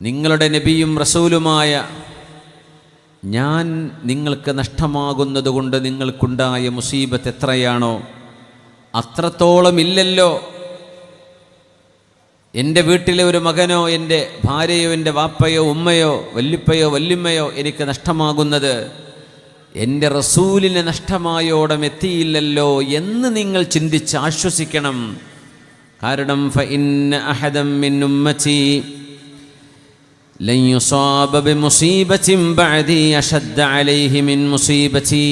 നിങ്ങളുടെ നബിയും റസൂലുമായ ഞാൻ നിങ്ങൾക്ക് നഷ്ടമാകുന്നത് കൊണ്ട് നിങ്ങൾക്കുണ്ടായ മുസീബത്ത് എത്രയാണോ അത്രത്തോളം ഇല്ലല്ലോ. എന്റെ വീട്ടിലെ ഒരു മകനോ എന്റെ ഭാര്യയോ എന്റെ വാപ്പയോ ഉമ്മയോ വല്ലിപ്പയോ വല്ലിമ്മയോ എനിക്ക് നഷ്ടമാകുന്നത് എന്റെ റസൂലിന് നഷ്ടമായോടം എത്തിയില്ലല്ലോ എന്ന് നിങ്ങൾ ചിന്തിച്ച് ആശ്വസിക്കണം. കാരണം ഫ ഫഇന്ന അഹദം മിൻ ഉമ്മത്തി ലൻ യുസാബ بعدي ബഅദി عليه മിൻ മുസീബത്തി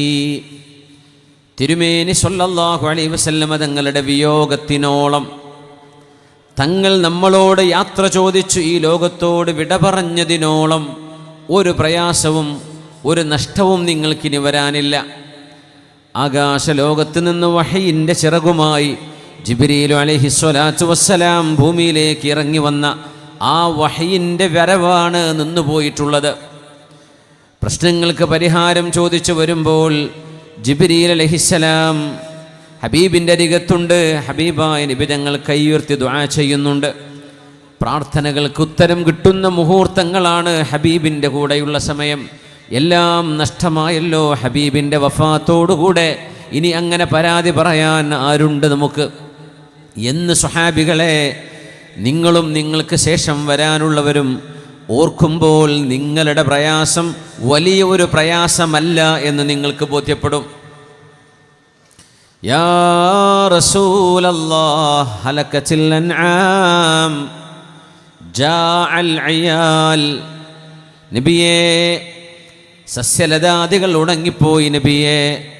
തിരുമേനി സല്ലല്ലാഹു അലൈഹി വസല്ലമ തങ്ങളുടെ വിയോഗത്തിനോളം തങ്ങൾ നമ്മളോട് യാത്ര ചോദിച്ചു ഈ ലോകത്തോട് വിട പറഞ്ഞതിനോളം ഒരു പ്രയാസവും ഒരു നഷ്ടവും നിങ്ങൾക്കിനി വരാനില്ല. ആകാശലോകത്ത് നിന്ന് വഹയിന്റെ ചിറകുമായി ജിബിരിയിലു അലഹിസ്വലാത്തു വസ്സലാം ഭൂമിയിലേക്ക് ഇറങ്ങി വന്ന ആ വഹയിന്റെ വരവാണ് നിന്നുപോയിട്ടുള്ളത് പ്രശ്നങ്ങൾക്ക് പരിഹാരം ചോദിച്ചു വരുമ്പോൾ ജിബിരിയിൽ അലഹിസ്സലാം ഹബീബിന്റെ അരികത്തുണ്ട്. ഹബീബായ നിബിതങ്ങൾ കൈയുയർത്തി ദുആ ചെയ്യുന്നുണ്ട്. പ്രാർത്ഥനകൾക്ക് ഉത്തരം കിട്ടുന്ന മുഹൂർത്തങ്ങളാണ് ഹബീബിന്റെ കൂടെയുള്ള സമയം. എല്ലാം നഷ്ടമായല്ലോ ഹബീബിന്റെ വഫാത്തോടുകൂടെ. ഇനി അങ്ങനെ പരാതി പറയാൻ ആരുണ്ട് നമുക്ക്? എന്ന് സ്വഹാബികളെ നിങ്ങളും നിങ്ങൾക്ക് ശേഷം വരാനുള്ളവരും ഓർക്കുമ്പോൾ നിങ്ങളുടെ പ്രയാസം വലിയ ഒരു പ്രയാസമല്ല എന്ന് നിങ്ങൾക്ക് ബോധ്യപ്പെടും. നബിയേ സസ്യലതാദികൾ ഉണങ്ങിപ്പോയി നബിയേ.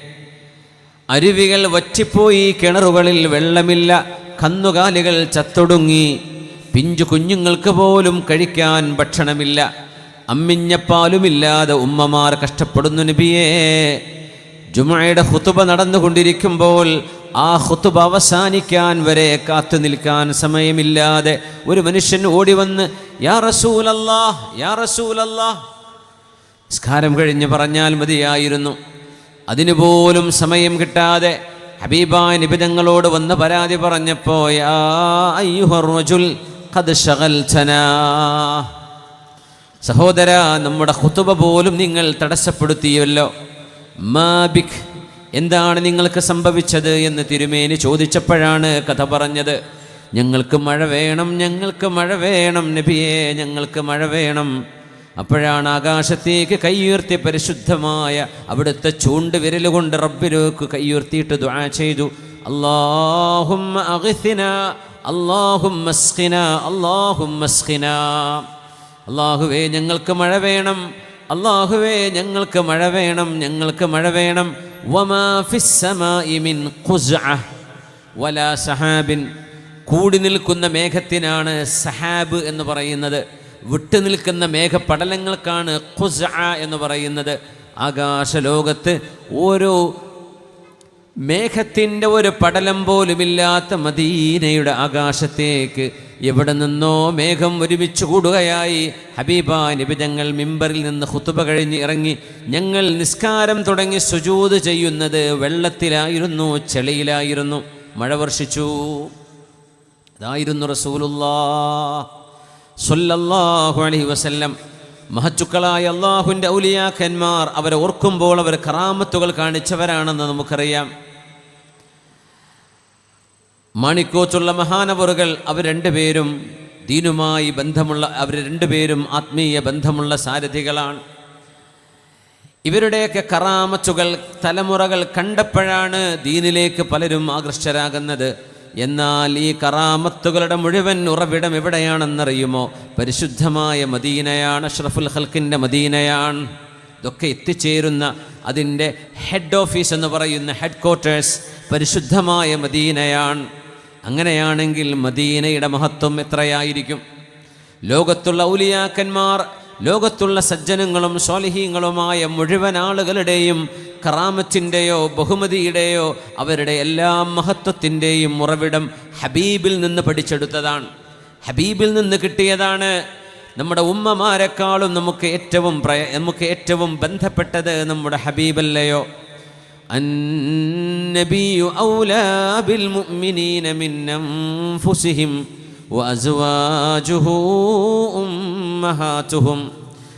അരുവികൾ വറ്റിപ്പോയി കിണറുകളിൽ വെള്ളമില്ല. കന്നുകാലികൾ ചത്തൊടുങ്ങി. പിഞ്ചു കുഞ്ഞുങ്ങൾക്ക് പോലും കഴിക്കാൻ ഭക്ഷണമില്ല. അമ്മിഞ്ഞപ്പാലുമില്ലാതെ ഉമ്മമാർ കഷ്ടപ്പെടുന്നു നബിയേ. ജുമയുടെ ഹുത്തുബ നടന്നുകൊണ്ടിരിക്കുമ്പോൾ ആ ഹുത്തുബ അവസാനിക്കാൻ വരെ കാത്തു നിൽക്കാൻ സമയമില്ലാതെ ഒരു മനുഷ്യൻ ഓടി വന്ന് യാ റസൂലല്ലാ യാ റസൂലല്ലാ നിസ്കാരം കഴിഞ്ഞ് പറഞ്ഞാൽ മതിയായിരുന്നു. അതിനുപോലും സമയം കിട്ടാതെ ഹബീബായ നിബിതങ്ങളോട് വന്ന് പരാതി പറഞ്ഞപ്പോ സഹോദര നമ്മുടെ ഹുതുബ പോലും നിങ്ങൾ തടസ്സപ്പെടുത്തിയല്ലോ. മാബിക് എന്താണ് നിങ്ങൾക്ക് സംഭവിച്ചത് എന്ന് തിരുമേനി ചോദിച്ചപ്പോഴാണ് കഥ പറഞ്ഞത്. ഞങ്ങൾക്ക് മഴ വേണം ഞങ്ങൾക്ക് മഴ വേണം നബിയേ ഞങ്ങൾക്ക് മഴ വേണം. അപ്പോഴാണ് ആകാശത്തേക്ക് കൈയുയർത്തി പരിശുദ്ധമായ അവിടുത്തെ ചൂണ്ട് വിരലുകൊണ്ട് റബ്ബിലേക്ക് കൈയുയർത്തിയിട്ട് ദുആ ചെയ്തു. അല്ലാഹുമ്മ അഗ്സിന അല്ലാഹുമ്മ സ്ഖിനാ അല്ലാഹുമ്മ സ്ഖിനാ അള്ളാഹുവേ ഞങ്ങൾക്ക് മഴ വേണം. അള്ളാഹുവേ ഞങ്ങൾക്ക് മഴ വേണം. ഞങ്ങൾക്ക് മഴ വേണം. വലാ സഹാബിൻ. കൂടി നിൽക്കുന്ന മേഘത്തിനാണ് സഹാബ് എന്ന് പറയുന്നത്. വിട്ടു നിൽക്കുന്ന മേഘപടലങ്ങൾക്കാണ് ഖുസ എന്ന് പറയുന്നത്. ആകാശലോകത്ത് ഓരോ മേഘത്തിന്റെ ഒരു പടലം പോലുമില്ലാത്ത മദീനയുടെ ആകാശത്തേക്ക് എവിടെ നിന്നോ മേഘം ഒരുമിച്ച് കൂടുകയായി. ഹബീബ നിബിതങ്ങൾ മിമ്പറിൽ നിന്ന് ഹുത്തുബ കഴിഞ്ഞ് ഇറങ്ങി ഞങ്ങൾ നിസ്കാരം തുടങ്ങി സുജൂത് ചെയ്യുന്നത് വെള്ളത്തിലായിരുന്നു ചെളിയിലായിരുന്നു. മഴ വർഷിച്ചു. അതായിരുന്നു റസൂലുല്ലാ സല്ലല്ലാഹു അലൈഹി വസല്ലം. മഹച്ചുക്കളായ അള്ളാഹുവിന്റെ ഔലിയാക്കന്മാർ അവരെ ഓർക്കുമ്പോൾ അവർ കറാമത്തുകൾ കാണിച്ചവരാണെന്ന് നമുക്കറിയാം. മാണിക്കോച്ചുള്ള മഹാനവറുകൾ അവർ രണ്ടുപേരും ദീനുമായി ബന്ധമുള്ള അവർ രണ്ടുപേരും ആത്മീയ ബന്ധമുള്ള സാരഥികളാണ്. ഇവരുടെയൊക്കെ കറാമച്ചുകൾ തലമുറകൾ കണ്ടപ്പോഴാണ് ദീനിലേക്ക് പലരും ആകൃഷ്ടരാകുന്നത്. എന്നാൽ ഈ കറാമത്തുകളുടെ മുഴുവൻ ഉറവിടം എവിടെയാണെന്നറിയുമോ? പരിശുദ്ധമായ മദീനയാണ് അഷ്റഫുൽ ഹൽക്കിന്റെ മദീനയാണ്. ഇതൊക്കെ എത്തിച്ചേരുന്ന അതിന്റെ ഹെഡ് ഓഫീസ് എന്ന് പറയുന്ന ഹെഡ് ക്വാർട്ടേഴ്സ് പരിശുദ്ധമായ മദീനയാണ്. അങ്ങനെയാണെങ്കിൽ മദീനയുടെ മഹത്വം എത്രയായിരിക്കും? ലോകത്തുള്ള ഔലിയാക്കന്മാർ ലോകത്തുള്ള സജ്ജനങ്ങളും സ്വാലിഹീങ്ങളുമായ മുഴുവൻ ആളുകളുടെയും കറാമത്തിന്റെയോ ബഹുമതിയുടെയോ അവരുടെ എല്ലാ മഹത്വത്തിന്റെയും ഉറവിടം ഹബീബിൽ നിന്ന് പഠിച്ചെടുത്തതാണ്. ഹബീബിൽ നിന്ന് കിട്ടിയതാണ് നമ്മുടെ ഉമ്മമാരെക്കാളും നമുക്ക് ഏറ്റവും പ്രയ നമുക്ക് ഏറ്റവും ബന്ധപ്പെട്ടത് നമ്മുടെ ഹബീബല്ലയോ. മുഅ്മിനീന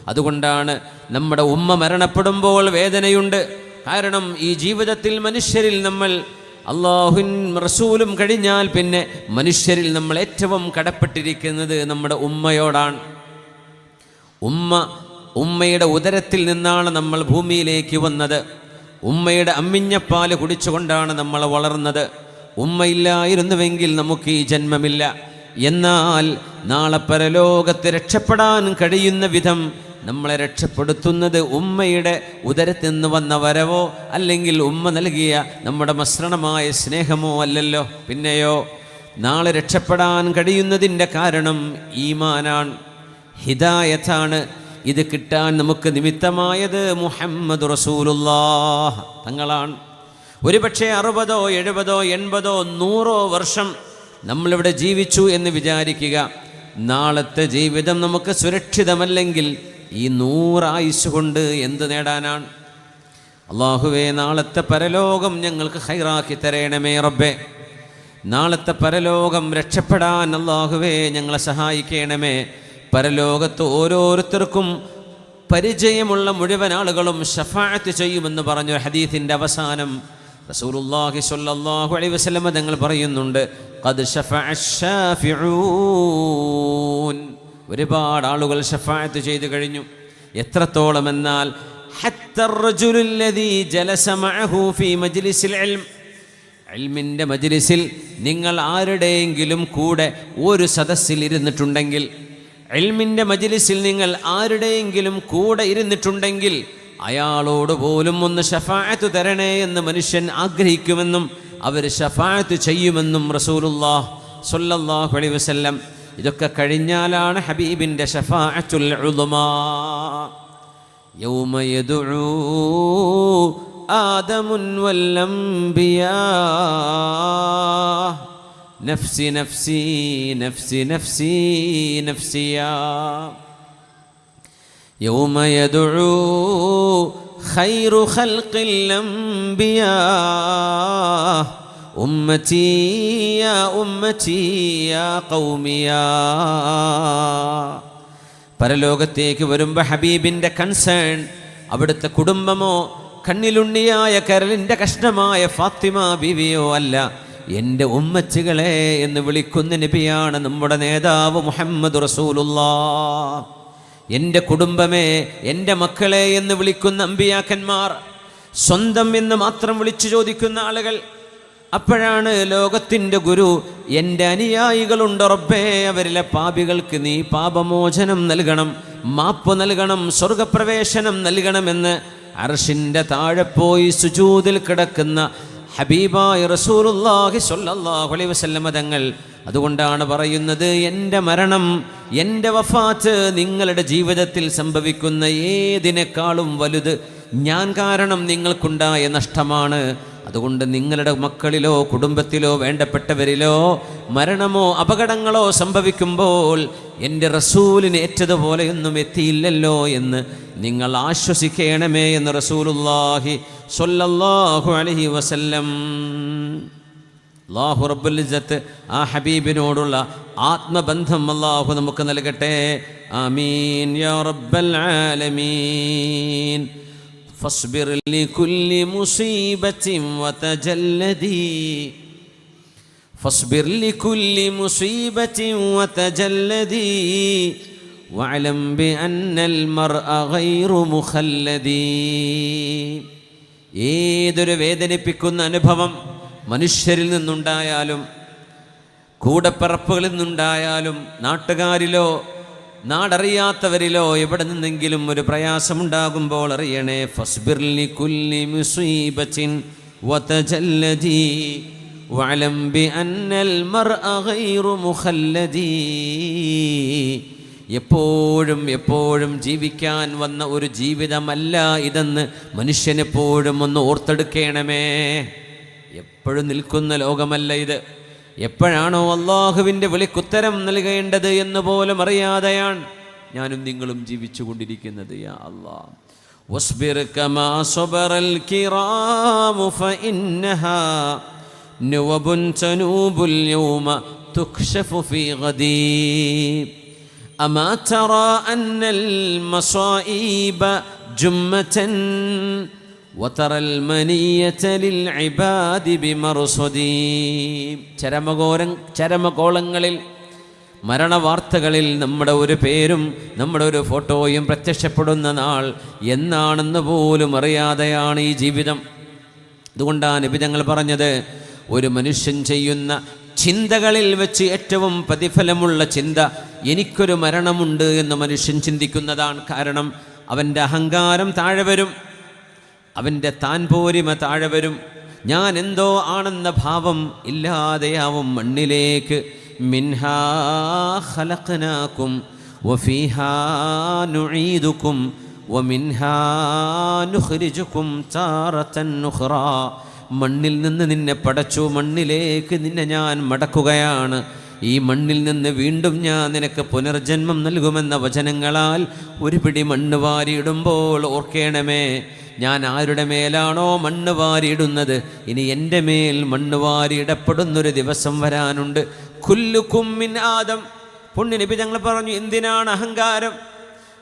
അതുകൊണ്ടാണ് നമ്മുടെ ഉമ്മ മരണപ്പെടുമ്പോൾ വേദനയുണ്ട്. കാരണം ഈ ജീവിതത്തിൽ മനുഷ്യരിൽ നമ്മൾ അള്ളാഹുൻ റസൂലും കഴിഞ്ഞാൽ പിന്നെ മനുഷ്യരിൽ നമ്മൾ ഏറ്റവും കടപ്പെട്ടിരിക്കുന്നത് നമ്മുടെ ഉമ്മയോടാണ്. ഉമ്മ ഉമ്മയുടെ ഉദരത്തിൽ നിന്നാണ് നമ്മൾ ഭൂമിയിലേക്ക് വന്നത്. ഉമ്മയുടെ അമ്മിഞ്ഞപ്പാൽ കുടിച്ചുകൊണ്ടാണ് നമ്മൾ വളർന്നത്. ഉമ്മയില്ലായിരുന്നുവെങ്കിൽ നമുക്ക് ഈ ജന്മമില്ല. എന്നാൽ നാളെ പരലോകത്ത് രക്ഷപ്പെടാൻ കഴിയുന്ന വിധം നമ്മളെ രക്ഷപ്പെടുത്തുന്നത് ഉമ്മയുടെ ഉദരത്തിൽ നിന്ന് വന്ന വരവോ അല്ലെങ്കിൽ ഉമ്മ നൽകിയ നമ്മുടെ മസ്രണമായ സ്നേഹമോ അല്ലല്ലോ. പിന്നെയോ നാളെ രക്ഷപ്പെടാൻ കഴിയുന്നതിന്റെ കാരണം ഈമാനാണ് ഹിദായത്താണ്. ഇത് കിട്ടാൻ നമുക്ക് നിമിത്തമായത് മുഹമ്മദ് റസൂലുള്ള തങ്ങളാണ്. ഒരുപക്ഷെ അറുപതോ എഴുപതോ എൺപതോ നൂറോ വർഷം നമ്മളിവിടെ ജീവിച്ചു എന്ന് വിചാരിക്കുക. നാളത്തെ ജീവിതം നമുക്ക് സുരക്ഷിതമല്ലെങ്കിൽ ഈ നൂറായുസ് കൊണ്ട് എന്ത് നേടാനാണ്? അള്ളാഹുവേ നാളത്തെ പരലോകം ഞങ്ങൾക്ക് ഹൈറാക്കി തരേണമേ റബ്ബേ. നാളത്തെ പരലോകം രക്ഷപ്പെടാൻ അള്ളാഹുവേ ഞങ്ങളെ സഹായിക്കണമേ. പരലോകത്ത് ഓരോരുത്തർക്കും പരിചയമുള്ള മുഴുവൻ ആളുകളും ഷഫാഅത്ത് ചെയ്യുമെന്ന് പറഞ്ഞു ഹദീഫിന്റെ അവസാനം റസൂലുള്ളാഹി സ്വല്ലല്ലാഹു അലൈഹി വസല്ലമ തങ്ങൾ പറയുന്നുണ്ട് ഖദ് ഷഫഅ ഷാഫിഊൻ ഒരുപാട് ആളുകൾ ഷഫായത്ത് ചെയ്തു കഴിഞ്ഞു. എത്രത്തോളം എന്നാൽ അൽമിന്റെ മജ്ലിസിൽ നിങ്ങൾ ആരുടെയെങ്കിലും കൂടെ ഒരു സദസ്സിൽ ഇരുന്നിട്ടുണ്ടെങ്കിൽ അൽമിന്റെ മജ്ലിസിൽ നിങ്ങൾ ആരുടെയെങ്കിലും കൂടെ ഇരുന്നിട്ടുണ്ടെങ്കിൽ അയാളോട് പോലും ഒന്ന് ഷഫായത്ത് തരണേ എന്ന് മനുഷ്യൻ ആഗ്രഹിക്കുമെന്നും അവർ ഷഫായത്ത് ചെയ്യുമെന്നും റസൂലുല്ലാ സൊല്ലാഹു അലൈ വസ്ല്ലം ഇതൊക്കെ കഴിഞ്ഞാലാണ് ഹബീബിൻ്റെ ഷഫാഅത്തുൽ ഉളുമാ يوم يدعو آدم والأنبياء نفسي نفسي نفسي نفسي نفسي يا يوم يدعو خير خلق الأنبياء أمتي يا أمتي يا قومي يا പരലോകത്തേക്ക് വരുമ്പോൾ ഹബീബിൻ്റെ കൺസേൺ അവിടുത്തെ കുടുംബമോ കണ്ണിലുണ്ണിയായ കരളിൻ്റെ കഷ്ണമായ ഫാത്തിമ ബീവിയോ അല്ല എൻ്റെ ഉമ്മച്ചികളെ എന്ന് വിളിക്കുന്ന നബിയാണ് നമ്മുടെ നേതാവ് മുഹമ്മദ് റസൂലുള്ളാ എൻ്റെ കുടുംബമേ എൻ്റെ മക്കളെ എന്ന് വിളിക്കുന്ന അമ്പിയാക്കന്മാർ സ്വന്തം എന്ന് മാത്രം വിളിച്ചു ചോദിക്കുന്ന ആളുകൾ അപ്പോഴാണ് ലോകത്തിന്റെ ഗുരു എന്റെ അനുയായികളുണ്ട് റബ്ബേ അവരിലെ പാപികൾക്ക് നീ പാപമോചനം നൽകണം മാപ്പ് നൽകണം സ്വർഗപ്രവേശനം നൽകണമെന്ന് അർഷിന്റെ താഴെ പോയി സുജൂതിൽ കിടക്കുന്ന ഹബീബായി റസൂലുള്ളാഹി സ്വല്ലല്ലാഹു അലൈഹി വസല്ലമ തങ്ങൾ അതുകൊണ്ടാണ് പറയുന്നത് എന്റെ മരണം എന്റെ വഫാത്ത് നിങ്ങളുടെ ജീവിതത്തിൽ സംഭവിക്കുന്ന ഏതിനേക്കാളും വലുത് ഞാൻ കാരണം നിങ്ങൾക്കുണ്ടായ നഷ്ടമാണ്. അതുകൊണ്ട് നിങ്ങളുടെ മക്കളിലോ കുടുംബത്തിലോ വേണ്ടപ്പെട്ടവരിലോ മരണമോ അപകടങ്ങളോ സംഭവിക്കുമ്പോൾ എന്റെ റസൂലിന് ഏറ്റതുപോലെയൊന്നും എത്തിയില്ലല്ലോ എന്ന് നിങ്ങൾ ആശ്വസിക്കണമേ എന്ന് റസൂലുല്ലാഹി സൊല്ലാഹു അലഹി വസല്ലം. അള്ളാഹു റബ്ബുൽ ഇസ്സത്ത് ആ ഹബീബിനോടുള്ള ആത്മബന്ധം അള്ളാഹു നമുക്ക് നൽകട്ടെ. ആമീൻ യാ റബ്ബൽ ആലമീൻ. فاصبر لكل مصيبة وتجلدي فاصبر لكل مصيبة وتجلدي واعلم بأن المرء غير مخلدي ഏതൊരു വേദനിപ്പിക്കുന്ന അനുഭവം മനുഷ്യരിൽ നിന്നുണ്ടായാലും കൂടപ്പിറപ്പുകളിൽ നിന്നുണ്ടായാലും നാട്ടുകാരിലോ നാടറിയാത്തവരിലോ എവിടെ നിന്നെങ്കിലും ഒരു പ്രയാസമുണ്ടാകുമ്പോൾ അറിയണേ ഫസ്ബിർലി കുല്ലി മുസീബത്തിൻ എപ്പോഴും എപ്പോഴും ജീവിക്കാൻ വന്ന ഒരു ജീവിതമല്ല ഇതെന്ന് മനുഷ്യനെപ്പോഴും ഒന്ന് ഓർത്തെടുക്കണമേ. എപ്പോഴും നിൽക്കുന്ന ലോകമല്ല ഇത്. എപ്പോഴാണോ അള്ളാഹുവിൻ്റെ വിളിക്കുത്തരം നൽകേണ്ടത് എന്ന് പോലും അറിയാതെയാണ് ഞാനും നിങ്ങളും ജീവിച്ചു കൊണ്ടിരിക്കുന്നത് യാ അള്ളാഹ് واصبر كما صبر الكرام فإنها نوب تنوب اليوم تكشف في غدي أما ترى أن المصائب جمة ചരമകോരം ചരമകോളങ്ങളിൽ മരണവാർത്തകളിൽ നമ്മുടെ ഒരു പേരും നമ്മുടെ ഒരു ഫോട്ടോയും പ്രത്യക്ഷപ്പെടുന്ന നാൾ എന്നാണെന്ന് പോലും അറിയാതെയാണ് ഈ ജീവിതം. അതുകൊണ്ടാണ് നിബിതങ്ങൾ പറഞ്ഞത് ഒരു മനുഷ്യൻ ചെയ്യുന്ന ചിന്തകളിൽ വെച്ച് ഏറ്റവും പ്രതിഫലമുള്ള ചിന്ത എനിക്കൊരു മരണമുണ്ട് എന്ന് മനുഷ്യൻ ചിന്തിക്കുന്നതാണ് കാരണം അവന്റെ അഹങ്കാരം താഴെ വരും. അവന്റെ താൻ പോരിമ താഴെ വരും. ഞാൻ എന്തോ ആണെന്ന ഭാവം ഇല്ലാതെയാവും മണ്ണിലേക്ക്. മിൻഹാ ഖലഖനാക്കും വഫീഹാ നുഈദുക്കും വമിൻഹാ നുഖ്രിജുക്കും താറത്തൻ നുഖ്റാ. മണ്ണിൽ നിന്ന് നിന്നെ പടച്ചു മണ്ണിലേക്ക് നിന്നെ ഞാൻ മടക്കുകയാണ്. ഈ മണ്ണിൽ നിന്ന് വീണ്ടും ഞാൻ നിനക്ക് പുനർജന്മം നൽകുമെന്ന വചനങ്ങളാൽ ഒരു പിടി മണ്ണ് വാരിയിടുമ്പോൾ ഓർക്കേണമേ. ഞാൻ ആരുടെ മേലാണോ മണ്ണ് വാരിയിടുന്നത്? ഇനി എന്റെ മേൽ മണ്ണ് വാരിയിടപ്പെടുന്നൊരു ദിവസം വരാനുണ്ട്. കുല്ലുക്കുമ്മിൻ ആദം. പുണ്യനബി ഞങ്ങൾ പറഞ്ഞു എന്തിനാണ് അഹങ്കാരം?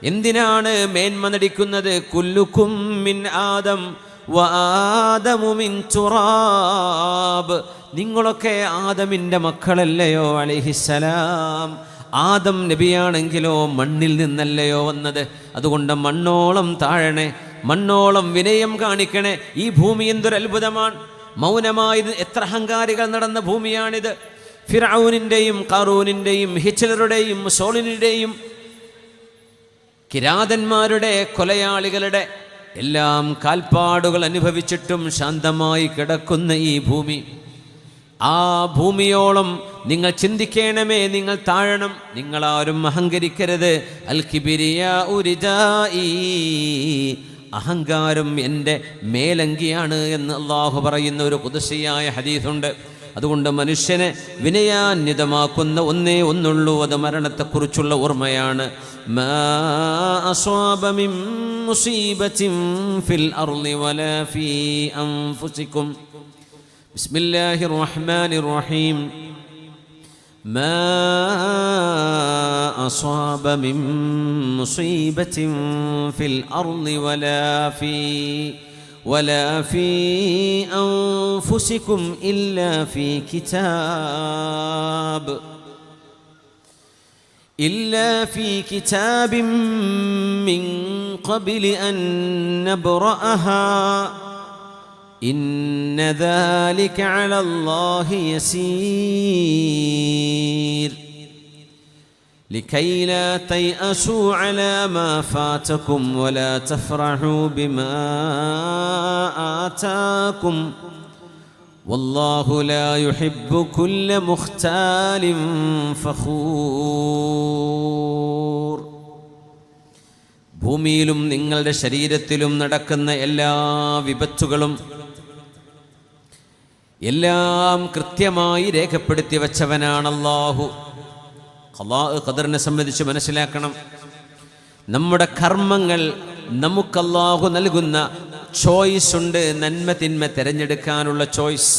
എന്തിനാണ് മേന്മ നടിക്കുന്നത്? കുല്ലുക്കുമ്മിൻ ആദം. വാദമുമിൻ ചുറാബ് നിങ്ങളൊക്കെ ആദമിന്റെ മക്കളല്ലയോ? അലിഹിസലാം ആദം നബിയാണെങ്കിലോ മണ്ണിൽ നിന്നല്ലയോ വന്നത്? അതുകൊണ്ട് മണ്ണോളം താഴണേ. മണ്ണോളം വിനയം കാണിക്കണേ. ഈ ഭൂമി എന്തൊരത്ഭുതമാണ് മൗനമായത് എത്ര അഹങ്കാരികൾ നടന്ന ഭൂമിയാണിത്. ഫിറൌനിന്റെയും കാറൂനിന്റെയും ഹിറ്റ്ലറുടെയും സോളിനിന്റെയും കിരാതന്മാരുടെ കൊലയാളികളുടെ എല്ലാം കാൽപ്പാടുകൾ അനുഭവിച്ചിട്ടും ശാന്തമായി കിടക്കുന്ന ഈ ഭൂമി. ആ ഭൂമിയോളം നിങ്ങൾ ചിന്തിക്കണമേ നിങ്ങൾ താഴണം. നിങ്ങളാരും അഹങ്കരിക്കരുത്. അൽ കിബിരിയ ഉരിജായി അഹങ്കാരം എന്റെ മേലങ്കിയാണ് എന്ന് അള്ളാഹു പറയുന്ന ഒരു കുതിശയായ ഹദീസുണ്ട്. അതുകൊണ്ട് മനുഷ്യനെ വിനയാന്യതമാക്കുന്ന ഒന്നേ ഒന്നുള്ളൂ. അത് മരണത്തെക്കുറിച്ചുള്ള ഓർമ്മയാണ്. മാ അസ്വാബ മിൻ ما أصاب من مصيبة في الأرض ولا في ولا في أنفسكم إلا في كتاب إلا في كتاب من قبل أن نبرأها إن ذلك على الله يسير لكي لا تيأسوا على ما فاتكم ولا تفرحوا بما آتاكم والله لا يحب كل مختال فخور ഭൂമിയിലും നിങ്ങളുടെ ശരീരത്തിലും നടക്കുന്ന എല്ലാ വിപത്തുകളും എല്ലാം കൃത്യമായി രേഖപ്പെടുത്തി വച്ചവനാണ് അള്ളാഹു അള്ളാഹു ഖദറിനെ സംബന്ധിച്ച് മനസ്സിലാക്കണം. നമ്മുടെ കർമ്മങ്ങൾ നമുക്ക് നൽകുന്ന ചോയ്സ് ഉണ്ട് നന്മ തിന്മ തിരഞ്ഞെടുക്കാനുള്ള ചോയ്സ്.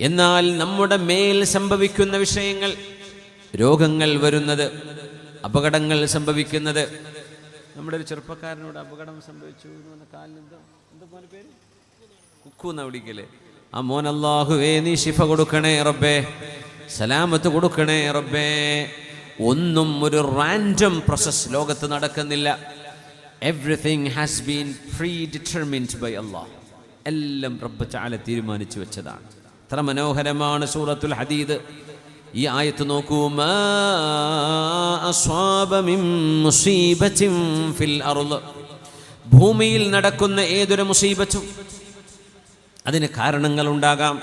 എന്നാൽ നമ്മുടെ മേൽ സംഭവിക്കുന്ന വിഷയങ്ങൾ രോഗങ്ങൾ വരുന്നത് അപകടങ്ങൾ സംഭവിക്കുന്നത്. നമ്മുടെ ഒരു ചെറുപ്പക്കാരനോട് അപകടം സംഭവിച്ചു എന്ന് പറഞ്ഞ കാലിന് എന്താ എന്താ പേര്? കുക്കു എന്നാ വിളിക്കല്ലേ ആ മോൻ അള്ളാഹുവേ നീ ശിഫ കൊടുക്കണേ റബ്ബേ. സലാമത്ത് കൊടുക്കണേ റബ്ബേ. ഒന്നും ഒരു റാൻഡം പ്രോസസ് ലോകത്ത് നടക്കുന്നില്ല. Everything has been pre determined by Allah എല്ലാം റബ്ബ് ചാല തീരുമാനിച്ചു വെച്ചതാണ്. എത്ര മനോഹരമാണ് സൂറത്തുൽ ഹദീദ്. ഈ ആയത്ത് നോക്കൂ ഫിൽ ഭൂമിയിൽ നടക്കുന്ന ഏതൊരു മുസീബത്തും അതിന് കാരണങ്ങളുണ്ടാകാം.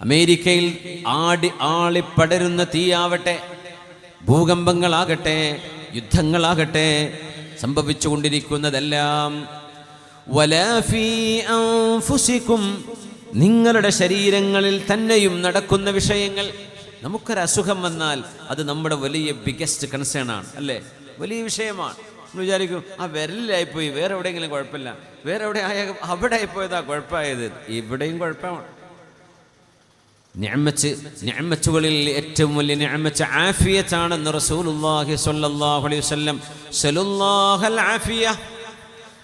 അമേരിക്കയിൽ ആടി ആളിപ്പടരുന്ന തീയാവട്ടെ ഭൂകമ്പങ്ങളാകട്ടെ യുദ്ധങ്ങളാകട്ടെ സംഭവിച്ചുകൊണ്ടിരിക്കുന്നതെല്ലാം. അൻഫുസിക്കും നിങ്ങളുടെ ശരീരങ്ങളിൽ തന്നെയും നടക്കുന്ന വിഷയങ്ങൾ. നമുക്കൊരു അസുഖം വന്നാൽ അത് നമ്മുടെ വലിയ ബിഗസ്റ്റ് കൺസേൺ ആണ് അല്ലേ? വലിയ വിഷയമാണ്. നമ്മൾ വിചാരിക്കും ആ വിരലിലായിപ്പോയി വേറെ എവിടെയെങ്കിലും കുഴപ്പമില്ല. വേറെ എവിടെ ആയ അവിടെ ആയിപ്പോയതാ കുഴപ്പമായത്. ഇവിടെയും കുഴപ്പമാണ്. ഞാമച്ച് ഞാമച്ചുകളിൽ ഏറ്റവും വലിയ ഞാമച്ച് ആഫിയത്താണെന്ന് റസൂലുള്ളാഹി സ്വല്ലല്ലാഹു അലൈഹി വസല്ലം ആഫിയ.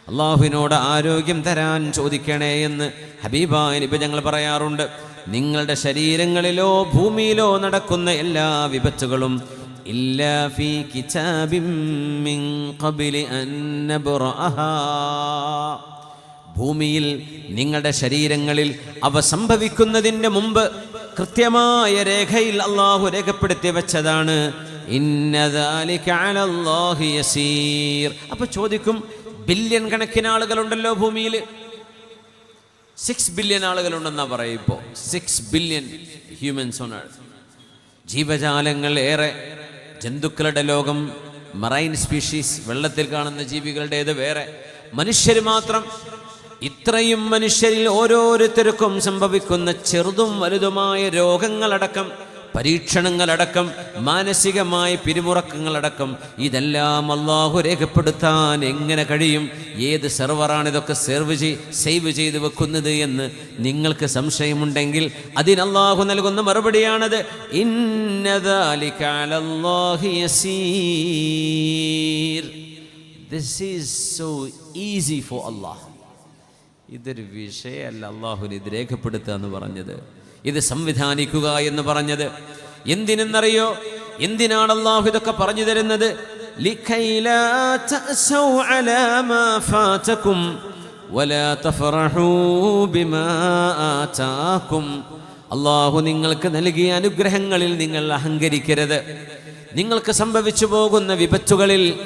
അള്ളാഹുവിനോട് ആരോഗ്യം തരാൻ ചോദിക്കണേ എന്ന് ഹബീബായ നബി ഞങ്ങൾ പറയാറുണ്ട്. നിങ്ങളുടെ ശരീരങ്ങളിലോ ഭൂമിയിലോ നടക്കുന്ന എല്ലാ വിപത്തുകളും ഇല്ലാ في كتاب من قبل أن نبرأها ഭൂമിയിൽ നിങ്ങളുടെ ശരീരങ്ങളിൽ അവ സംഭവിക്കുന്നതിന് മുമ്പ് കൃത്യമായ രേഖയിൽ അള്ളാഹു രേഖപ്പെടുത്തി വെച്ചതാണ്. അപ്പൊ ചോദിക്കും ബില്യൺ കണക്കിന് ആളുകളുണ്ടല്ലോ ഭൂമിയിൽ? സിക്സ് ബില്യൺ ആളുകളുണ്ടെന്നാ പറയും ഇപ്പോൾ six billion humans on earth ജീവജാലങ്ങൾ ഏറെ ജന്തുക്കളുടെ ലോകം മറൈൻ സ്പീഷീസ് വെള്ളത്തിൽ കാണുന്ന ജീവികളുടേത് വേറെ. മനുഷ്യർ മാത്രം ഇത്രയും മനുഷ്യരിൽ ഓരോരുത്തർക്കും സംഭവിക്കുന്ന ചെറുതും വലുതുമായ രോഗങ്ങളടക്കം പരീക്ഷണങ്ങളടക്കം മാനസികമായ പിരിമുറക്കങ്ങളടക്കം ഇതെല്ലാം അള്ളാഹു രേഖപ്പെടുത്താൻ എങ്ങനെ കഴിയും? ഏത് സെർവറാണ് ഇതൊക്കെ സെർവ് ചെയ് സേവ് ചെയ്ത് വെക്കുന്നത് എന്ന് നിങ്ങൾക്ക് സംശയമുണ്ടെങ്കിൽ അതിന് അള്ളാഹു നൽകുന്ന മറുപടിയാണത്. This is so easy for Allah ഇതൊരു വിഷയല്ല അള്ളാഹുവിന് ഇത് രേഖപ്പെടുത്തുക എന്ന് പറഞ്ഞത്. ഇത് സംവിധാനിക്കുക എന്ന് പറഞ്ഞത്. എന്തിനെന്നറിയോ? എന്തിനാണ് അള്ളാഹു ഇതൊക്കെ പറഞ്ഞു തരുന്നത്? അള്ളാഹു നിങ്ങൾക്ക് നൽകിയ അനുഗ്രഹങ്ങളിൽ നിങ്ങൾ അഹങ്കരിക്കരുത്. നിങ്ങൾക്ക് സംഭവിച്ചു പോകുന്ന വിപത്തുകളിൽ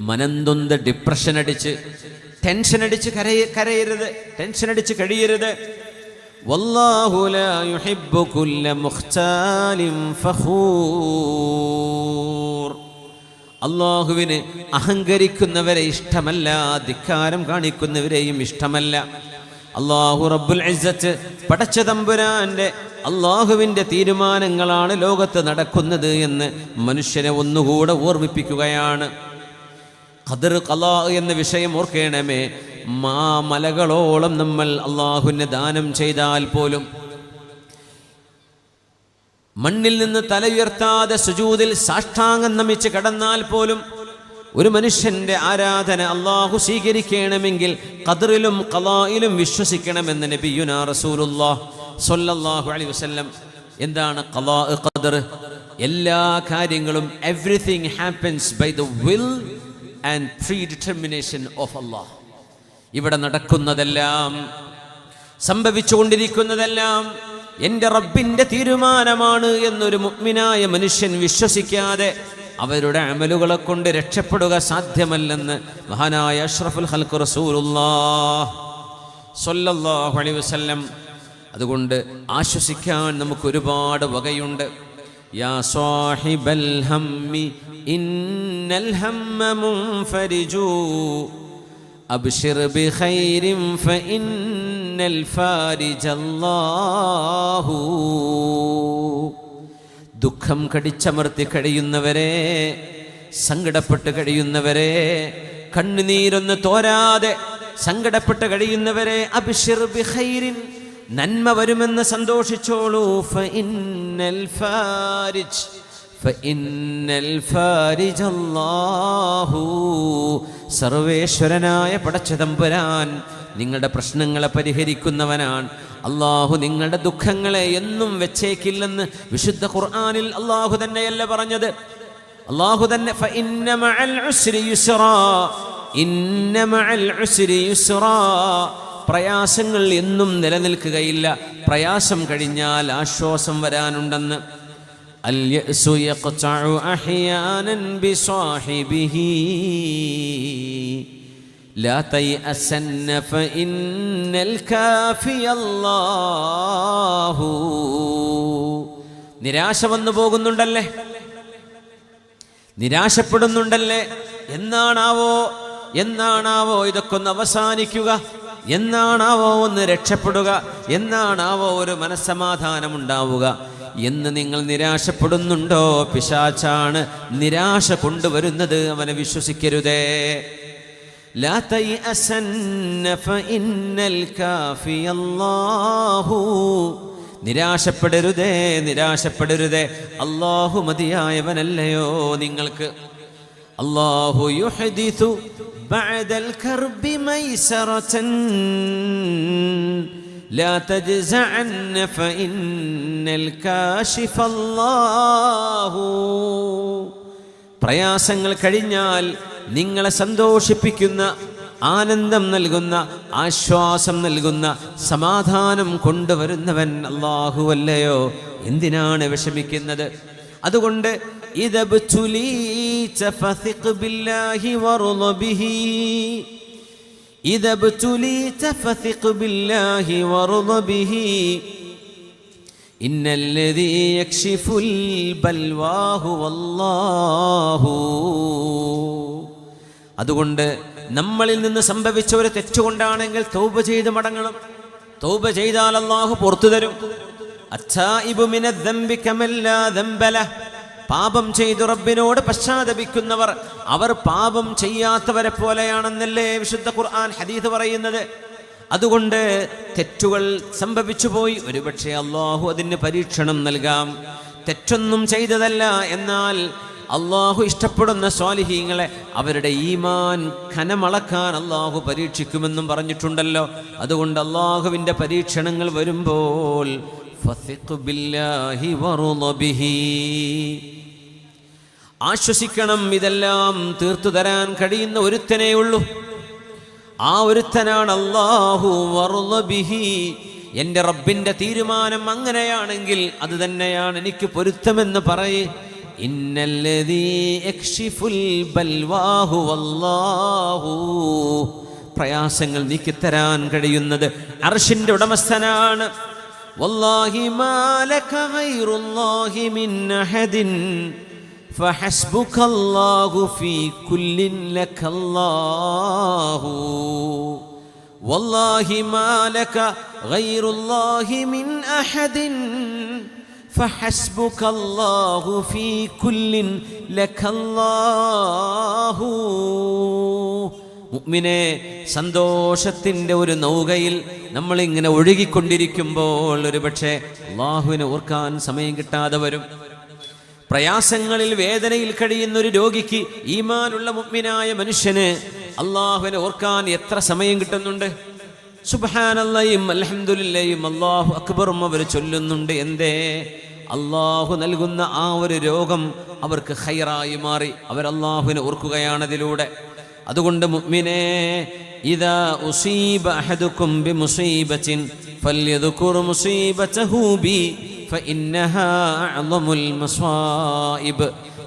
മനന്തൊന്ത് ഡിപ്രഷൻ അടിച്ച് ടെൻഷൻ അടിച്ച് കരയ കരയരുത്. ടെൻഷൻ അടിച്ച് കഴിയരുത്. വല്ലാഹു ലാ യുഹിബ്ബു കുല്ല മുഖ്താലിൻ ഫഖൂർ. അള്ളാഹുവിന് അഹങ്കരിക്കുന്നവരെ ഇഷ്ടമല്ല ധിക്കാരം കാണിക്കുന്നവരെയും ഇഷ്ടമല്ല. അള്ളാഹു റബ്ബുൽ ഇസ്സത്ത് പടച്ച തമ്പുരാന്റെ അള്ളാഹുവിന്റെ തീരുമാനങ്ങളാണ് ലോകത്ത് നടക്കുന്നത് എന്ന് മനുഷ്യനെ ഒന്നുകൂടെ ഓർമ്മിപ്പിക്കുകയാണ്. ഖദർ കലാ എന്ന വിഷയം ഓർക്കണമേ മാ മലകളോളം നമ്മൾ അള്ളാഹുവിന് ദാനം ചെയ്താൽ പോലും മണ്ണിൽ നിന്ന് തല ഉയർത്താതെ സുജൂതിൽ സാഷ്ടാംഗം നമിച്ച് കടന്നാൽ പോലും ഒരു മനുഷ്യന്റെ ആരാധന അള്ളാഹു സ്വീകരിക്കണമെങ്കിൽ കതിറിലും കലായിലും വിശ്വസിക്കണമെന്ന് നബിയുന അലൈഹി വസല്ലം. എന്താണ് ഖദർ? എല്ലാ കാര്യങ്ങളും everything happens by the will and free determination of Allah ഇവിടെ നടക്കുന്നതെല്ലാം സംഭവിച്ചുകൊണ്ടിരിക്കുന്നതെല്ലാം എന്റെ റബ്ബിന്റെ തീരുമാനമാണ് എന്നൊരു മുഗ്മിനായ മനുഷ്യൻ വിശ്വസിക്കാതെ അവരുടെ അമലുകളെ കൊണ്ട് രക്ഷപ്പെടുക സാധ്യമല്ലെന്ന് മഹാനായ അഷ്റഫുൽ ഹൽക്ക് റസൂലുല്ലാഹ് അലൈഹി വസല്ലം അതുകൊണ്ട് ആശ്വസിക്കാൻ നമുക്ക് ഒരുപാട് വകയുണ്ട്. യാ സാഹിബൽ ഹമ്മി أبشر بخير فإن الفارج الله ദുഃഖം കടിച്ചമർത്തി കഴിയുന്നവരെ സങ്കടപ്പെട്ട് കഴിയുന്നവരെ കണ്ണുനീരൊന്ന് തോരാതെ സങ്കടപ്പെട്ട് കഴിയുന്നവരെ അബിഷിർ ബിഖൈരിൻ നന്മ വരുമെന്ന് സന്തോഷിച്ചോളൂ ഫഇന്നൽ ഫാരിജ് ഫഇന്നൽ ഫാരിജ അല്ലാഹു സർവേശ്വരനായ പടച്ചതമ്പുരാൻ നിങ്ങളുടെ പ്രശ്നങ്ങളെ പരിഹരിക്കുന്നവനാണ്. അള്ളാഹു നിങ്ങളുടെ ദുഃഖങ്ങളെ എന്നും വെച്ചേക്കില്ലെന്ന് വിശുദ്ധ ഖുർആനിൽ അള്ളാഹു തന്നെയല്ല പറഞ്ഞത്. അള്ളാഹു തന്നെ പ്രയാസങ്ങൾ എന്നും നിലനിൽക്കുകയില്ല. പ്രയാസം കഴിഞ്ഞാൽ ആശ്വാസം വരാനുണ്ടെന്ന് اليأس يقطع أحيانا بصاحبه لا تيأسن فإن الكافي الله നിരാശ വന്നു പോകുന്നുണ്ടല്ലേ നിരാശപ്പെടുന്നുണ്ടല്ലേ എന്നാണാവോ എന്നാണാവോ ഇതൊക്കെ ഒന്ന് അവസാനിക്കുക എന്നാണാവോ ഒന്ന് രക്ഷപ്പെടുക എന്നാണാവോ ഒരു മനസ്സമാധാനം ഉണ്ടാവുക എന്ന് നിങ്ങൾ നിരാശപ്പെടുന്നുണ്ടോ പിശാച്ചാണ് നിരാശ കൊണ്ടുവരുന്നത് അവനെ വിശ്വസിക്കരുതേ لا تيأسن فإن الكافي الله നിരാശപ്പെടരുതേ നിരാശപ്പെടരുതേ അള്ളാഹു മതിയായവനല്ലയോ നിങ്ങൾക്ക് അള്ളാഹു യുഹദിഥു ബഅദൽ കർബി മൈസറതൻ لا تجزعن فإن الكاشف الله പ്രയാസങ്ങൾ കഴിഞ്ഞാൽ നിങ്ങളെ സന്തോഷിപ്പിക്കുന്ന ആനന്ദം നൽകുന്ന ആശ്വാസം നൽകുന്ന സമാധാനം കൊണ്ടുവരുന്നവൻ അല്ലാഹുവല്ലയോ എന്തിനാണ് വിഷമിക്കുന്നത് അതുകൊണ്ട് ഇദബ്തുലീത ഫസിഖ് ബില്ലാഹി വറുള ബിഹി ഇദബ്തുലീത ഫസിഖ് ബില്ലാഹി വറുള ബിഹി إن الذي يكشف البلواه والله അതുകൊണ്ട് നമ്മളിൽ നിന്ന് സംഭവിച്ച ഒരു തെറ്റുകൊണ്ടാണെങ്കിൽ തൗബ ചെയ്ത് മടങ്ങണം തൗബ ചെയ്താൽ അള്ളാഹു പുറത്തു തരും അച്ചായിബു മിന ദംബി കമല്ലാ ദംബല പാപം ചെയ്തു റബ്ബിനോട് പശ്ചാത്തപിക്കുന്നവർ അവർ പാപം ചെയ്യാത്തവരെ പോലെയാണെന്നല്ലേ വിശുദ്ധ ഖുർആൻ ഹദീദ് പറയുന്നത്. അതുകൊണ്ട് തെറ്റുകൾ സംഭവിച്ചു പോയി. ഒരുപക്ഷെ അള്ളാഹു അതിന് പരീക്ഷണം നൽകാം. തെറ്റൊന്നും ചെയ്തതല്ല. എന്നാൽ അള്ളാഹു ഇഷ്ടപ്പെടുന്ന സ്വാലിഹീങ്ങളെ അവരുടെ ഈമാൻ ഖനമളക്കാൻ അള്ളാഹു പരീക്ഷിക്കുമെന്നും പറഞ്ഞിട്ടുണ്ടല്ലോ. അതുകൊണ്ട് അള്ളാഹുവിന്റെ പരീക്ഷണങ്ങൾ വരുമ്പോൾ ഫസിഖ് ബില്ലാഹി വറുള ബിഹി. ആശ്വസിക്കണം ഇതെല്ലാം തീർത്തു തരാൻ കഴിയുന്ന ഒരുത്തനേ ഉള്ളൂ. ആ ഒരുത്തനാണ് അള്ളാഹു വറുള ബിഹി. എന്റെ റബ്ബിന്റെ തീരുമാനം അങ്ങനെയാണെങ്കിൽ അത് തന്നെയാണ് എനിക്ക് പൊരുത്തമെന്ന് പറയേ. പ്രയാസങ്ങൾ നീക്കിത്തരാൻ കഴിയുന്നത് അർഷിന്റെ ഉടമസ്ഥനാണ്. വല്ലാഹി മാലക മിൻ അഹദിൻ. فحسبك الله في كل لك الله والله ما لك غير الله من احد فحسبك الله في كل لك الله മുഅ്മിനെ സന്തോഷത്തിൻ്റെ ഒരു നൗകയിൽ നമ്മളിങ്ങനെ ഒഴുകിക്കൊണ്ടിരിക്കുമ്പോൾ ഒരുപക്ഷെ അള്ളാഹുവിനെ ഓർക്കാൻ സമയം കിട്ടാതെ വരും പ്രയാസങ്ങളിൽ വേദനയിൽ കഴിയുന്ന ഒരു രോഗിക്ക് ഈമാനുള്ള മുഗ്മിനായ മനുഷ്യന് അള്ളാഹുവിനെ ഓർക്കാൻ എത്ര സമയം കിട്ടുന്നുണ്ട്? സുബാനല്ലയും അലഹമുല്ലയും അള്ളാഹു അക്ബറും അവർ ചൊല്ലുന്നുണ്ട്. എന്തേ? അള്ളാഹു നൽകുന്ന ആ ഒരു രോഗം അവർക്ക് ഹൈറായി മാറി. അവർ അള്ളാഹുവിനെ ഓർക്കുകയാണ് അതിലൂടെ. അതുകൊണ്ട് മുഅ്മിനേ ഇദാ ഉസീബ ബി മസായിബ്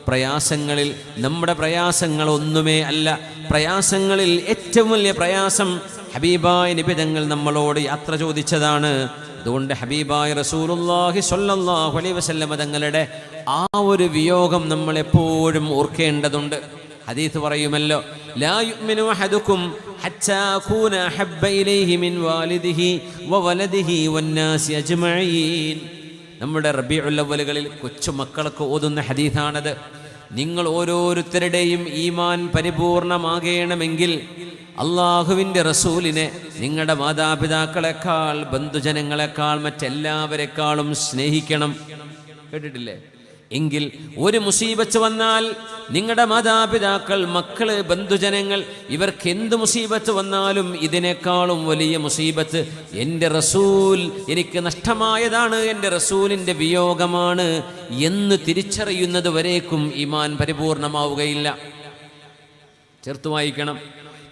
പ്രയാസങ്ങളിൽ നമ്മുടെ പ്രയാസങ്ങൾ ഒന്നുമേ അല്ല. പ്രയാസങ്ങളിൽ ഏറ്റവും വലിയ പ്രയാസം ഹബീബായ നിബിതങ്ങൾ നമ്മളോട് യാത്ര ചോദിച്ചതാണ്. അതുകൊണ്ട് ഹബീബായ റസൂലുള്ളാഹി സ്വല്ലല്ലാഹു അലൈഹി വസല്ലമ തങ്ങളുടെ ആ ഒരു വിയോഗം നമ്മൾ എപ്പോഴും ഓർക്കേണ്ടതുണ്ട്. ഹദീസ് പറയുമല്ലോ ലാ യുഅ്മിനു അഹദുക്കും ഹത്താ ഹബ്ബ ഇലൈഹി മിൻ വാലിദിഹി വവലദിഹി വന്നാസി അജ്മഈൻ. നമ്മുടെ റബീഉൽ ഉള്ളവലുകളിൽ കൊച്ചുമക്കൾക്ക് ഓതുന്ന ഹദീഥാണത് നിങ്ങൾ ഓരോരുത്തരുടെയും ഈമാൻ പരിപൂർണമാകണമെങ്കിൽ അള്ളാഹുവിന്റെ റസൂലിനെ നിങ്ങളുടെ മാതാപിതാക്കളെക്കാൾ ബന്ധുജനങ്ങളെക്കാൾ മറ്റെല്ലാവരെക്കാളും സ്നേഹിക്കണം. കേട്ടിട്ടില്ലേ? എങ്കിൽ ഒരു മുസീബത്ത് വന്നാൽ നിങ്ങളുടെ മാതാപിതാക്കൾ മക്കൾ ബന്ധുജനങ്ങൾ ഇവർക്ക് എന്ത് മുസീബത്ത് വന്നാലും ഇതിനേക്കാളും വലിയ മുസീബത്ത് എന്റെ റസൂൽ എനിക്ക് നഷ്ടമായതാണ് എന്റെ റസൂലിന്റെ വിയോഗമാണ് എന്ന് തിരിച്ചറിയുന്നത് വരേക്കും ഇമാൻ പരിപൂർണമാവുകയില്ല. ചേർത്ത് വായിക്കണം.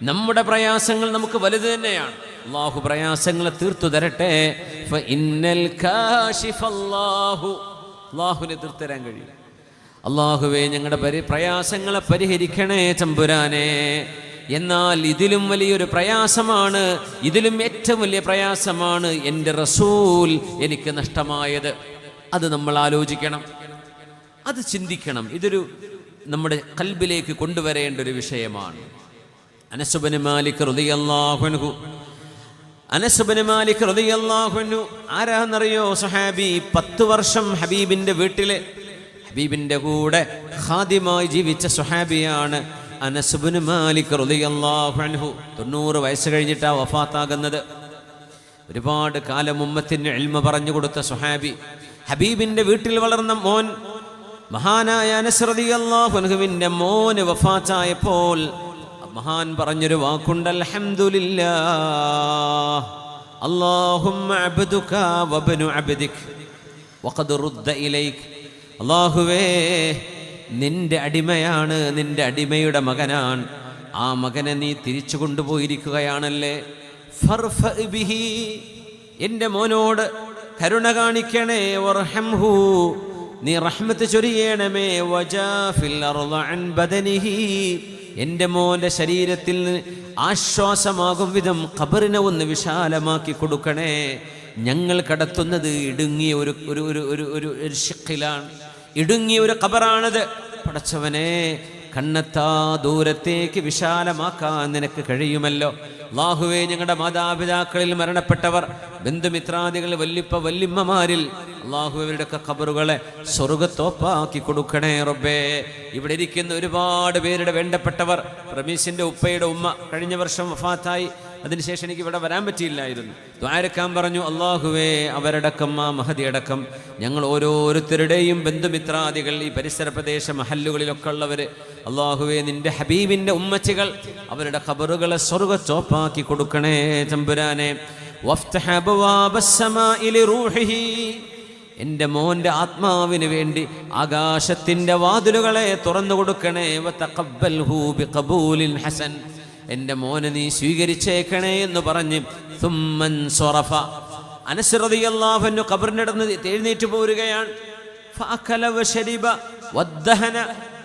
നമ്മുടെ പ്രയാസങ്ങൾ നമുക്ക് വലുത് തന്നെയാണ്. അള്ളാഹു പ്രയാസങ്ങളെ തീർത്തു തരട്ടെ. ഇന്നൽ കാശിഫല്ലാഹു അള്ളാഹുവിനെ എതിർത്തരാൻ കഴിയും. അള്ളാഹുവെ ഞങ്ങളുടെ പരി പ്രയാസങ്ങളെ പരിഹരിക്കണേ ചമ്പുരാനെ. എന്നാൽ ഇതിലും വലിയൊരു പ്രയാസമാണ് ഇതിലും ഏറ്റവും വലിയ പ്രയാസമാണ് എന്റെ റസൂൽ എനിക്ക് നഷ്ടമായത്. അത് നമ്മൾ ആലോചിക്കണം. അത് ചിന്തിക്കണം. ഇതൊരു നമ്മുടെ കൽബിലേക്ക് കൊണ്ടുവരേണ്ട ഒരു വിഷയമാണ്. അനസുബന് മാലിക് റുദിയല്ലാഹുൻഹു അനസുബന് മാലിക് റുദിയല്ലാഹുൻഹു ആരാന്നറിയോ സഹാബി പത്ത് വർഷം ഹബീബിന്റെ വീട്ടിലെ? ഹബീബിന്റെ കൂടെ ഖാദിമായി ജീവിച്ച സുഹാബിയാണ് അനസുബിന് മാലിക് റുദിയല്ലാഹുൻഹു തൊണ്ണൂറ് വയസ്സ് കഴിഞ്ഞിട്ടാ വഫാത്താകുന്നത്. ഒരുപാട് കാലം ഉമ്മത്തിന് എൽമ പറഞ്ഞു കൊടുത്ത സുഹാബി ഹബീബിന്റെ വീട്ടിൽ വളർന്ന മോൻ മഹാനായ അനസ്രതി അള്ളാഹുവിന്റെ മോന് വഫാത്തായപ്പോൾ മഹാൻ പറഞ്ഞൊരു വാക്കുണ്ട് അൽഹംദുലില്ല അള്ളാഹുവേ നിന്റെ അടിമയാണ് നിന്റെ അടിമയുടെ മകനാണ്. ആ മകനെ നീ തിരിച്ചു കൊണ്ടുപോയിരിക്കുകയാണല്ലേ? എന്റെ മോനോട് കരുണ കാണിക്കണേ നീ റഹ്മത്ത് ചൊരിയണമേ അർള അൻ ബദനിഹി. എന്റെ മോന്റെ ശരീരത്തിൽ ആശ്വാസമാകും വിധം ഖബറിനെ ഒന്ന് വിശാലമാക്കി കൊടുക്കണേ. ഞങ്ങൾ കടത്തുന്നത് ഇടുങ്ങിയ ഒരു ഒരു ഒരു ഒരു ഒരു ഒരു ഷിക്കിലാണ് ഇടുങ്ങിയ ഒരു ഖബറാണത്. പടച്ചവനെ കണ്ണെത്താ ദൂരത്തേക്ക് വിശാലമാക്കാൻ നിനക്ക് കഴിയുമല്ലോ. അള്ളാഹുവേ ഞങ്ങളുടെ മാതാപിതാക്കളിൽ മരണപ്പെട്ടവർ ബന്ധുമിത്രാദികൾ വല്ലിപ്പ വല്ലിമ്മമാരിൽ അള്ളാഹു ഖബറുകളെ സ്വർഗത്തോപ്പാക്കി കൊടുക്കണേ റബ്ബേ. ഇവിടെ ഇരിക്കുന്ന ഒരുപാട് പേരുടെ വേണ്ടപ്പെട്ടവർ റമീസിന്റെ ഉപ്പയുടെ ഉമ്മ കഴിഞ്ഞ വർഷം വഫാത്തായി. അതിനുശേഷം എനിക്ക് ഇവിടെ വരാൻ പറ്റിയില്ലായിരുന്നു. ദ്വാരക്കാൻ പറഞ്ഞു അള്ളാഹുവേ അവരടക്കം ആ മഹതിയടക്കം ഞങ്ങൾ ഓരോരുത്തരുടെയും ബന്ധുമിത്രാദികൾ ഈ പരിസര പ്രദേശ മഹല്ലുകളിലൊക്കെ ഉള്ളവർ അള്ളാഹുവേ നിന്റെ ഹബീബിന്റെ ഉമ്മച്ചികൾ അവരുടെ ഖബറുകളെ സ്വർഗ ചോപ്പാക്കി കൊടുക്കണേ ചമ്പുരാനെ എന്റെ മോന്റെ ആത്മാവിന് വേണ്ടി ആകാശത്തിന്റെ വാതിലുകളെ തുറന്നു കൊടുക്കണേ ഹസൻ. എന്റെ മോനെ നീ സ്വീകരിച്ചേക്കണേ എന്ന് പറഞ്ഞ് തുമ്മൻ സൊറഫ. അനശ്രതിയല്ലാഹന്നു കബറിനിടന്ന് എഴുന്നേറ്റ് പോരുകയാണ്.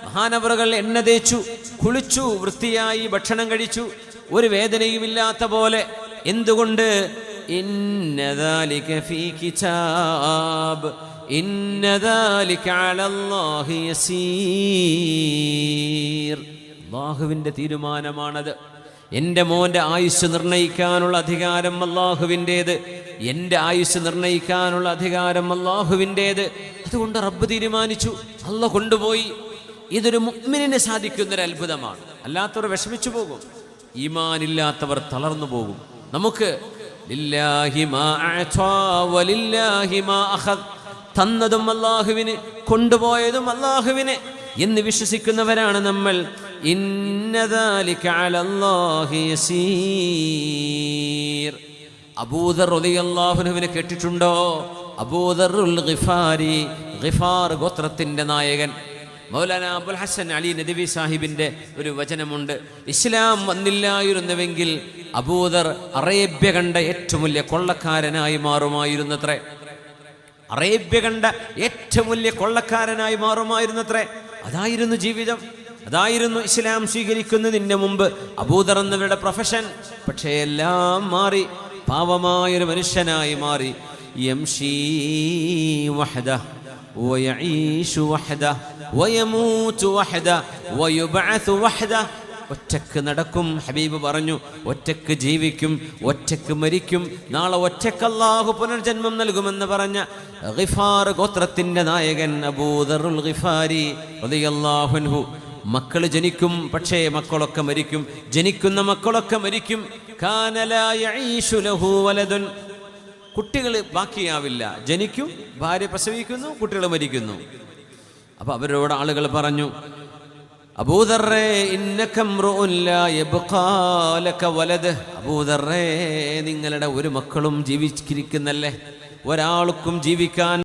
മഹാനവറുകൾ എണ്ണ തേച്ചു കുളിച്ചു വൃത്തിയായി ഭക്ഷണം കഴിച്ചു. ഒരു വേദനയുമില്ലാത്ത പോലെ എന്തുകൊണ്ട്? ഇന്നദാലിക അള്ളാഹുവിന്റെ തീരുമാനമാണത്. എന്റെ മോന്റെ ആയുസ് നിർണയിക്കാനുള്ള അധികാരം അള്ളാഹുവിന്റേത്. എന്റെ ആയുസ് നിർണയിക്കാനുള്ള അധികാരം അള്ളാഹുവിന്റേത്. അതുകൊണ്ട് റബ്ബ് തീരുമാനിച്ചു. അല്ല കൊണ്ടുപോയി. ഇതൊരു മുഗ്മിനെ സാധിക്കുന്നൊരു അത്ഭുതമാണ് അല്ലാത്തവർ വിഷമിച്ചു പോകും. ഈമാനില്ലാത്തവർ തളർന്നു പോകും. നമുക്ക്. തന്നതും അള്ളാഹുവിന് കൊണ്ടുപോയതും അള്ളാഹുവിന് എന്ന് വിശ്വസിക്കുന്നവരാണ് നമ്മൾ. അബൂദർ റളിയല്ലാഹുവിനെ കേട്ടിട്ടുണ്ടോ? അബൂദർ ഗിഫാരി ഗിഫാർ ഗോത്രത്തിന്റെ നായകൻ. മൗലാന അബുൽ ഹസൻ അലി നദവി സാഹിബിന്റെ ഒരു വചനമുണ്ട്. ഇസ്ലാം വന്നില്ലായിരുന്നുവെങ്കിൽ അബൂദർ അറേബ്യ കണ്ട ഏറ്റവും വലിയ കൊള്ളക്കാരനായി മാറുമായിരുന്നത്രേ. അറേബ്യ കണ്ട ഏറ്റവും വലിയ കൊള്ളക്കാരനായി മാറുമായിരുന്നത്രേ. അതായിരുന്നു ജീവിതം. അതായിരുന്നു ഇസ്ലാം സ്വീകരിക്കുന്നതിന്റെ മുമ്പ്. അബൂതറന്നവരുടെ പ്രൊഫഷൻ പക്ഷേ എല്ലാം മാറി. പാവമായൊരു മനുഷ്യനായി മാറി. ഒറ്റയ്ക്ക് നടക്കും ഹബീബ് പറഞ്ഞു. ഒറ്റയ്ക്ക് ജീവിക്കും ഒറ്റയ്ക്ക് മരിക്കും. നാളെ ഒറ്റയ്ക്ക് അള്ളാഹു പുനർജന്മം നൽകുമെന്ന് പറഞ്ഞ ഗിഫാർ ഗോത്രത്തിന്റെ നായകൻ അബൂദറുൽ ഗിഫാരി അള്ളാഹുൻഹു മക്കൾ ജനിക്കും പക്ഷേ മക്കളൊക്കെ മരിക്കും. ജനിക്കുന്ന മക്കളൊക്കെ മരിക്കും. വലദുൻ. കുട്ടികൾ ബാക്കിയാവില്ല. ജനിക്കും ഭാര്യ പ്രസവിക്കുന്നു കുട്ടികൾ മരിക്കുന്നു. അപ്പൊ അവരോട് ആളുകൾ പറഞ്ഞു അബൂദറേ വലത് അബൂദറേ നിങ്ങളുടെ ഒരു മക്കളും ജീവിച്ചിരിക്കുന്നല്ലേ? ഒരാൾക്കും ജീവിക്കാൻ